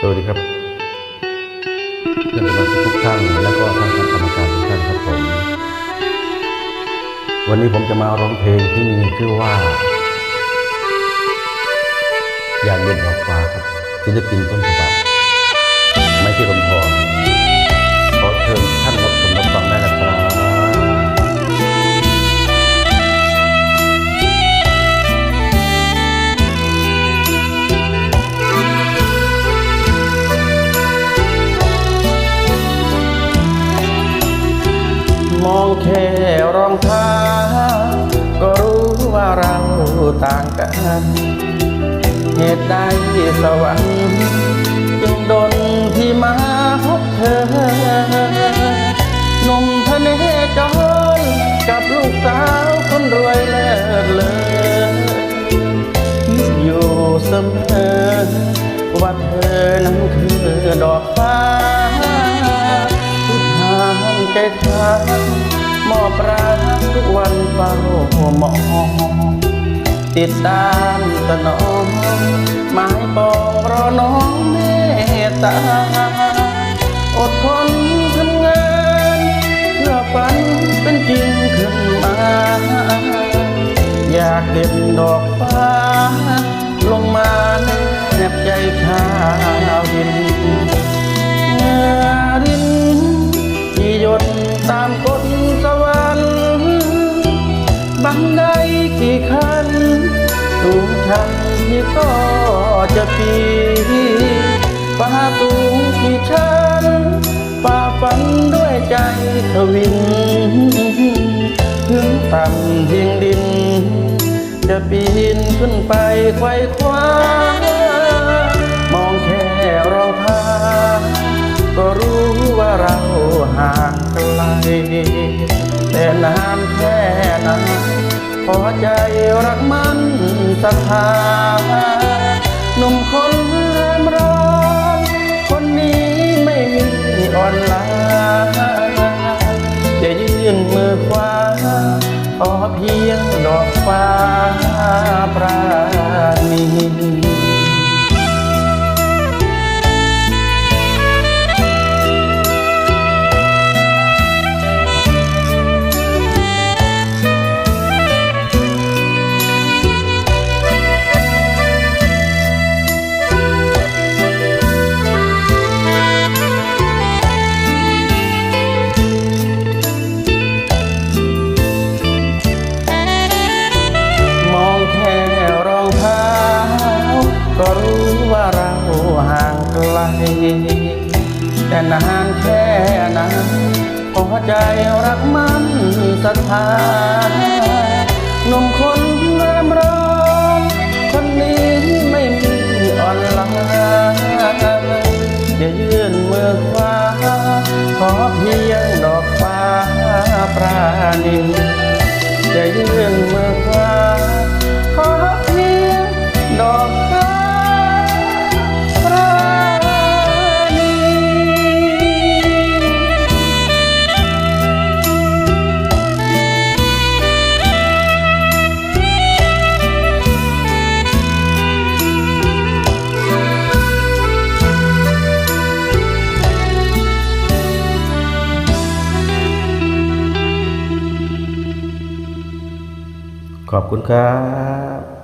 สวัสดีครับเพื่อนสมาชิกทุกท่านและก็ท่านคณะกรรมการทุกท่านครับผม วันนี้ผมจะมาร้องเพลงที่มีชื่อว่า อยากเล่นดอกฟ้าครับศิลปินต้นฉบับ ไม่ใช่ลำพอง แค่รองเท้าก็รู้ว่าเราต่างกัน เหตุใดสวรรค์จึงดนที่มาพบเธอนมทะเนจรกับลูกสาวคนรวยเลิศเลอคิดอยู่เสมอว่าเธอนั้นคือดอกฟ้าทุกทางใจทาง มอบรักทุกวันเฝ้ามองติดตามสนองหมายปองรอน้องเมตตา อดทนทำงานเพื่อฝันเป็นจริงขึ้นมา อยากเด็ดดอกฟ้า ลงมาแนบใจ บังได้กี่คันสูงชันที่ก็จะปีฟ้าสูงกี่ชั้นฝ่าฝันด้วยใจทวิน ถึงต่ำเพียงดิน จะปีนขึ้นไปไขว้คว้ามองแค่รองเท้าก็รู้ว่าเราห่างไกลแต่นานแค่ ไหนพอใจรักมันศรัทาหนุ่มคนแรมร้อนคนนี้ไม่มีอ่อนลาจะยื่นมือคว้าขอเพียงดอกฟ้าปรา แต่นานแค่นั้นพอใจรักมันศรัทธาหนุ่มคนเริ่มร้อนคนนี้ไม่มีอ่อนล้าจะยื่นมือขวาขอเพียงดอกฟ้าปราณีจะยื่นมือ ขอบคุณครับ